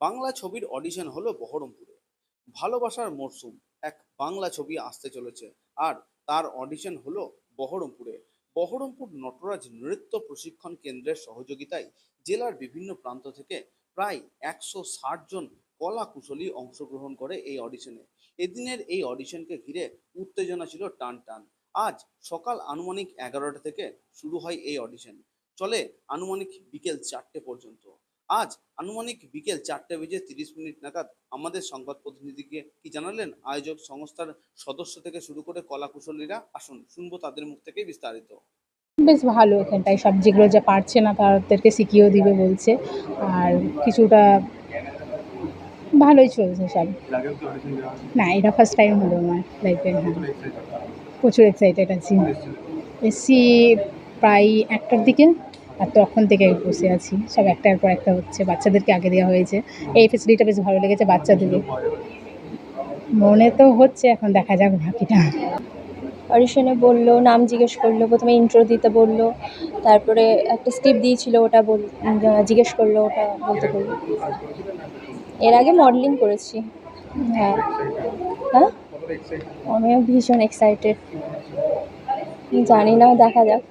বাংলা ছবির অডিশন হলো বহরমপুরে। ভালোবাসার মরশুম এক বাংলা ছবি আসতে চলেছে। আর তার অডিশন হলো বহরমপুরে। বহরমপুর নটরাজ নৃত্য প্রশিক্ষণ কেন্দ্রের সহযোগিতায় জেলার বিভিন্ন প্রান্ত থেকে প্রায় একশো ষাট জন কলা কুশলী অংশগ্রহণ করে এই অডিশনে এদিনের এই অডিশনকে ঘিরে উত্তেজনা ছিল টান টান আজ সকাল আনুমানিক এগারোটা থেকে শুরু হয় এই অডিশন চলে আনুমানিক বিকেল চারটে পর্যন্ত। আজ আনুমানিক বিকেল চারটে বেজে তিরিশ মিনিট নাগাদ আমাদের সংবাদ প্রতিনিধিকে কি জানালেন? আয়োজক সংস্থার সদস্য থেকে শুরু করে কলা কুশলীরা আসুন, শুনব তাদের মুখ থেকে বিস্তারিত। বেশ ভালো এখানটায় সব যেগুলো যা পারছে না তাদেরকে শিখিয়েও দিবে বলছে, আর কিছুটা ভালোই চলছে সব। না, এটা ফার্স্ট টাইম হলো আমার লাইফে হ্যাঁ। প্রচুর এক্সাইটেড আছি। এসছি প্রায় একটার দিকে আর তখন থেকে বসে আছি। সব একটার পর একটা হচ্ছে, বাচ্চাদেরকে আগে দেওয়া হয়েছে। এই ফেসিলিটিটা বেশ ভালো লেগেছে বাচ্চাদেরকে মনে তো হচ্ছে, এখন দেখা যাক বাকিটা। অডিশনে বলল, নাম জিজ্ঞেস করল, প্রথমে ইন্ট্রো দিতে বলল, তারপরে একটা স্টেপ দিয়েছিল, ওটা বল জিজ্ঞেস করল, ওটা বলতে বলল। এর আগে মডেলিং করেছি। হ্যাঁ। হ্যাঁ? আমিও ভীষণ এক্সাইটেড জানি না, দেখা যাক।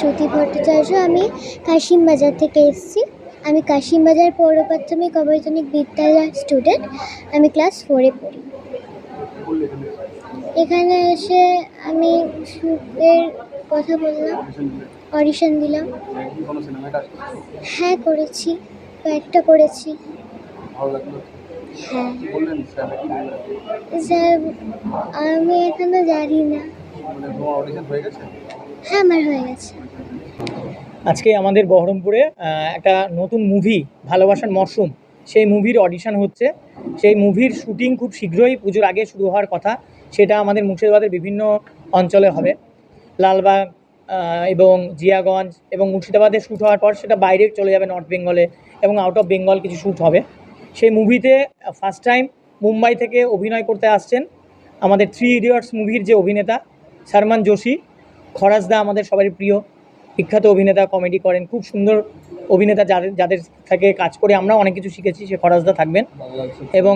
জ্যোতি ভট্টাচার্য আমি কাশিম বাজার থেকে এসেছি। আমি কাশিম বাজার পৌর প্রাথমিক অবৈতনিক বিদ্যালয়ের স্টুডেন্ট আমি ক্লাস ফোরে পড়ি। এখানে এসে আমি শুটের কথা বললাম অডিশন দিলাম। হ্যাঁ করেছি। কয়েকটা করেছি। হ্যাঁ। স্যার আমি এখনও জানি না। হ্যাঁ আমার হয়ে গেছে। আজকে আমাদের বহরমপুরে একটা নতুন মুভি ভালোবাসার মরশুম সেই মুভির অডিশন হচ্ছে। সেই মুভির শুটিং খুব শীঘ্রই পুজোর আগে শুরু হওয়ার কথা। সেটা আমাদের মুর্শিদাবাদের বিভিন্ন অঞ্চলে হবে। লালবাগ এবং জিয়াগঞ্জ এবং মুর্শিদাবাদে শ্যুট হওয়ার পর সেটা বাইরে চলে যাবে নর্থ বেঙ্গলে এবং আউট অফ বেঙ্গল কিছু শ্যুট হবে। সেই মুভিতে ফার্স্ট টাইম মুম্বাই থেকে অভিনয় করতে আসছেন আমাদের থ্রি ইডিয়টস মুভির যে অভিনেতা সারমান যোশী খরাজদা আমাদের সবারই প্রিয়, বিখ্যাত অভিনেতা কমেডি করেন, খুব সুন্দর অভিনেতা যাদের যাদের থেকে কাজ করে আমরাও অনেক কিছু শিখেছি, সে খরাজদা থাকবেন। এবং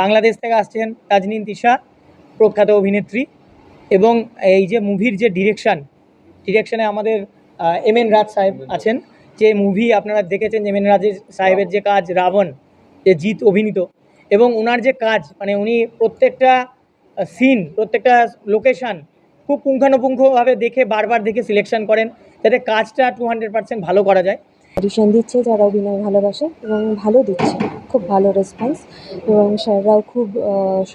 বাংলাদেশ থেকে আসছেন তাজনিন তিশা, প্রখ্যাত অভিনেত্রী। এবং এই যে মুভির যে ডিরেকশান ডিরেকশানে আমাদের এম এন রাজ সাহেব আছেন। যে মুভি আপনারা দেখেছেন এম এন রাজ সাহেবের যে কাজ, রাবণ, যে জিৎ অভিনীত। এবং ওনার যে কাজ মানে উনি প্রত্যেকটা সিন প্রত্যেকটা লোকেশান খুব পুঙ্খানুপুঙ্খভাবে দেখে, বারবার দেখে সিলেকশন করেন, যাতে কাজটা টু হান্ড্রেড পার্সেন্ট ভালো করা যায়। অডিশন দিচ্ছে, যারা অভিনয় ভালোবাসে এবং ভালো দিচ্ছে, খুব ভালো রেসপন্স এবং স্যাররাও খুব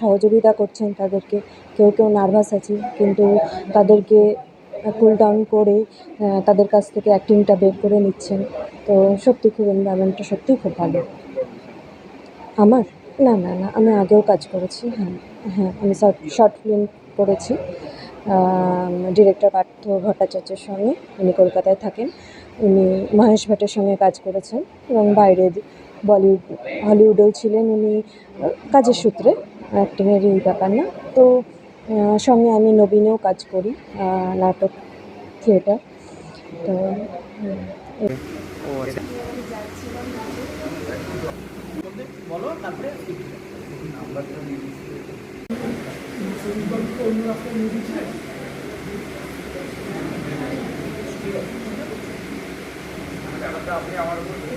সহযোগিতা করছেন তাদেরকে। কেউ কেউ নার্ভাস আছে, কিন্তু তাদেরকে কুল ডাউন করে তাদের কাছ থেকে অ্যাক্টিংটা বের করে নিচ্ছেন। তো সত্যি খুব এনভায়রনমেন্টটা সত্যিই খুব ভালো। আমার? না না না, আমি আগেও কাজ করেছি হ্যাঁ। হ্যাঁ আমি শর্ট ফিল্ম করেছি। ডিরেক্টর পার্থ ভট্টাচার্যের সঙ্গে, উনি কলকাতায় থাকেন। উনি মহেশ ভট্টের সঙ্গে কাজ করেছেন এবং বাইরে বলিউড, হলিউডেও ছিলেন উনি। কাজের সূত্রে, অ্যাক্টিংয়ের এই ব্যাপার না। তো সঙ্গে আমি নবীনেও কাজ করি নাটক, থিয়েটার। তো বলো, তারপরে আপনি আমার উপর